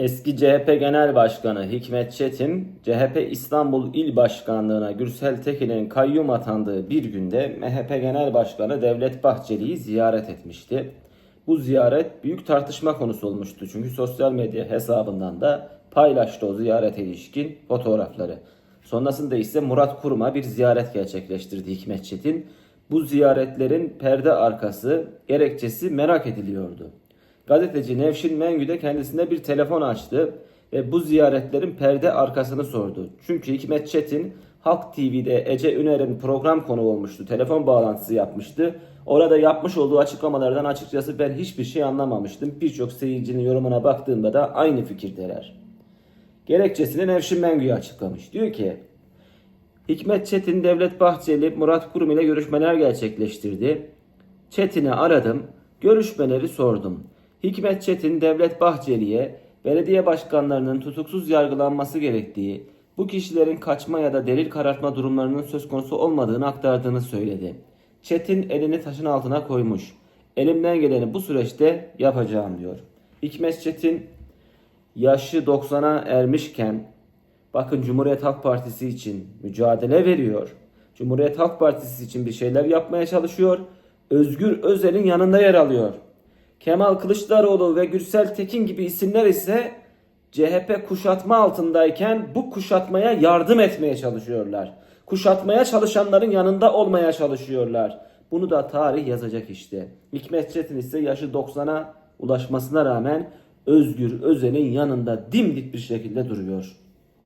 Eski CHP Genel Başkanı Hikmet Çetin, CHP İstanbul İl Başkanlığı'na Gürsel Tekin'in kayyum atandığı bir günde MHP Genel Başkanı Devlet Bahçeli'yi ziyaret etmişti. Bu ziyaret büyük tartışma konusu olmuştu çünkü sosyal medya hesabından da paylaştı o ziyarete ilişkin fotoğrafları. Sonrasında ise Murat Kurum'a bir ziyaret gerçekleştirdi Hikmet Çetin. Bu ziyaretlerin perde arkası gerekçesi merak ediliyordu. Gazeteci Nevşin Mengü de kendisine bir telefon açtı ve bu ziyaretlerin perde arkasını sordu. Çünkü Hikmet Çetin Halk TV'de Ece Üner'in program konu olmuştu. Telefon bağlantısı yapmıştı. Orada yapmış olduğu açıklamalardan açıkçası ben hiçbir şey anlamamıştım. Birçok seyircinin yorumuna baktığımda da aynı fikirdeler. Gerekçesini Nevşin Mengü'ye açıklamış. Diyor ki Hikmet Çetin, Devlet Bahçeli, Murat Kurum ile görüşmeler gerçekleştirdi. Çetin'i aradım, görüşmeleri sordum. Hikmet Çetin, Devlet Bahçeli'ye belediye başkanlarının tutuksuz yargılanması gerektiği, bu kişilerin kaçma ya da delil karartma durumlarının söz konusu olmadığını aktardığını söyledi. Çetin elini taşın altına koymuş. Elimden geleni bu süreçte yapacağım diyor. Hikmet Çetin yaşı 90'a ermişken bakın Cumhuriyet Halk Partisi için mücadele veriyor. Cumhuriyet Halk Partisi için bir şeyler yapmaya çalışıyor. Özgür Özel'in yanında yer alıyor. Kemal Kılıçdaroğlu ve Gürsel Tekin gibi isimler ise CHP kuşatma altındayken bu kuşatmaya yardım etmeye çalışıyorlar. Kuşatmaya çalışanların yanında olmaya çalışıyorlar. Bunu da tarih yazacak işte. Hikmet Çetin ise yaşı 90'a ulaşmasına rağmen Özgür Özel'in yanında dimdik bir şekilde duruyor.